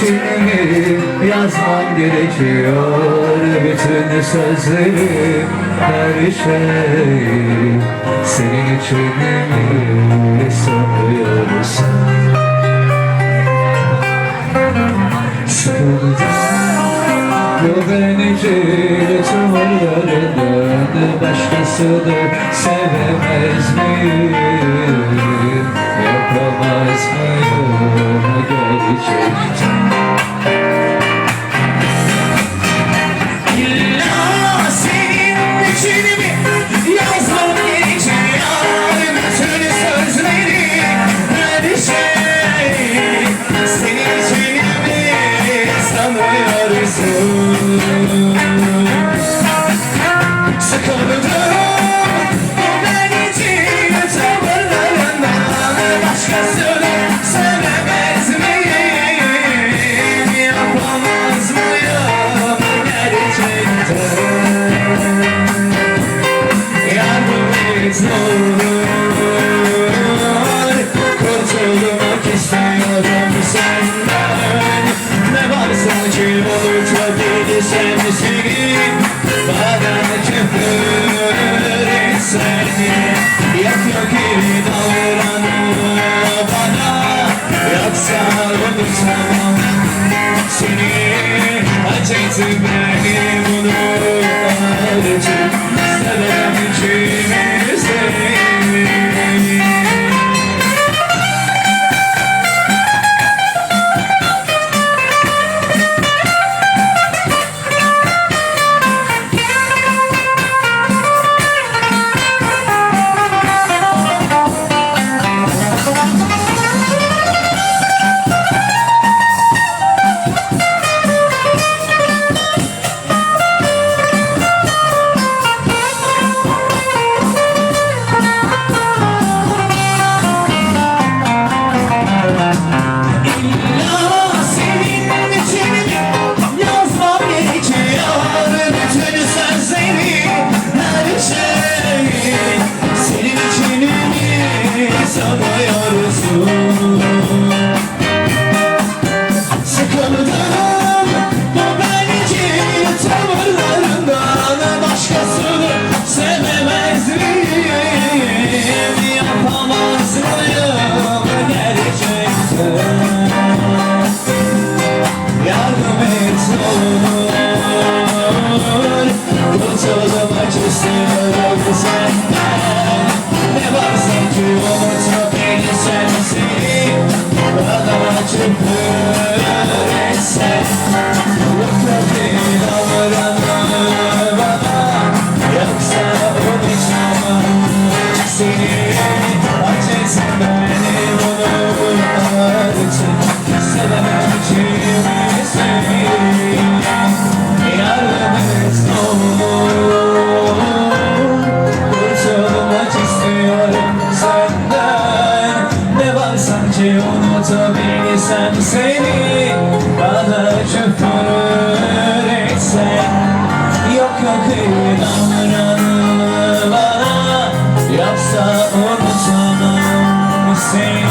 düşünüp yazmam gerekiyor Bütün sözlerim, her şey Senin için mi sanıyorsun? Bu benimki tavırlarından başkasını sevemez miyim? öldürür seni Yakıyor gibi bana. Yaksa ölür sana Seni acıtı tabii ki sen seni Bana küfür etsen Yok yok inanırım bana Yapsa unutamam seni.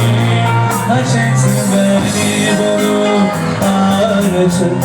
Acıtı beni bunu artık